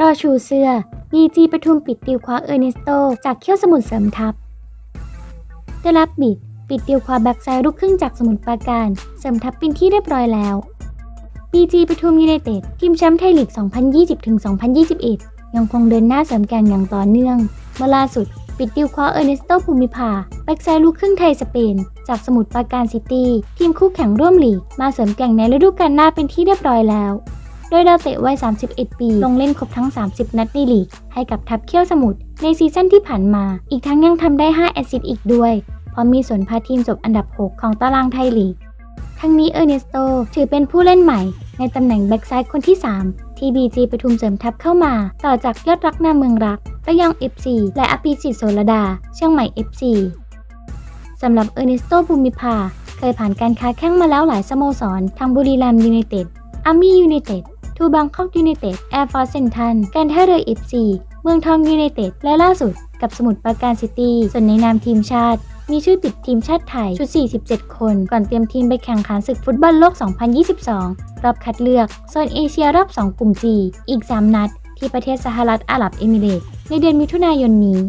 รอชูเสื้อ BG ปทุมปิดดิวคว้าเออร์เนสโต จากเขี้ยวสมุทรเสริมทัพ ได้รับบิด ปิดดิวคว้าแบ็กไซด์ลูกครึ่งจากสมุทรปราการ เสริมทัพเป็นที่เรียบร้อยแล้ว BG ปทุมยูไนเต็ดทีมแชมป์ไทยลีก 2020-2021 ยังคงเดินหน้าเสริมแกงอย่างต่อเนื่องเมื่อล่าสุด ปิดดิวคว้าเออร์เนสโตภูมิภาแบ็กไซด์ลูกครึ่งไทยสเปน จากสมุทรปราการซิตี้ทีมคู่แข่งร่วมลีก มาเสริมแก่งในฤดูกาลหน้าเป็นที่เรียบร้อยแล้ว โดยดาวเตะวัย 31 ปี ลงเล่นครบทั้ง 30 นัดในลีก ให้กับทัพเขี้ยวสมุทรในซีซั่นที่ผ่านมา อีกทั้งยังทำได้ 5 แอสซิสต์อีกด้วยเพราะมีส่วนพาทีมจบอันดับ 6 ของตารางไทยลีก ทั้งนี้เออร์เนสโตถือเป็นผู้เล่นใหม่ ในตำแหน่งแบ็กซ้ายคนที่ 3 ที่ BG ปทุมเสริมทัพเข้ามา ต่อจากยอดรักนาเมืองรักระยอง FC และอภิสิทธิ์โสรดา เชียงใหม่ FC สำหรับเออร์เนสโตภูมิภาเคยผ่านการค้าแข้งมาแล้วหลายสโมสร ทั้งบุรีรัมย์ยูไนเต็ดอาร์มี่ยูไนเต็ดทูบังคอกยูไนเต็ดแอร์ฟอร์สเซนทันการท่าเรือ FC เมืองทองยูไนเต็ดและล่าสุดกับสมุทรปราการซิตี้ส่วนในนามทีมชาติ มีชื่อติดทีมชาติไทยชุด 47 คน ก่อนเตรียมทีมไปแข่งขันศึกฟุตบอลโลก 2022 รอบคัดเลือก โซนเอเชียรอบ 2 กลุ่ม G อีก 3 นัด ที่ประเทศสหรัฐอาหรับเอมิเรตส์ในเดือนมิถุนายนนี้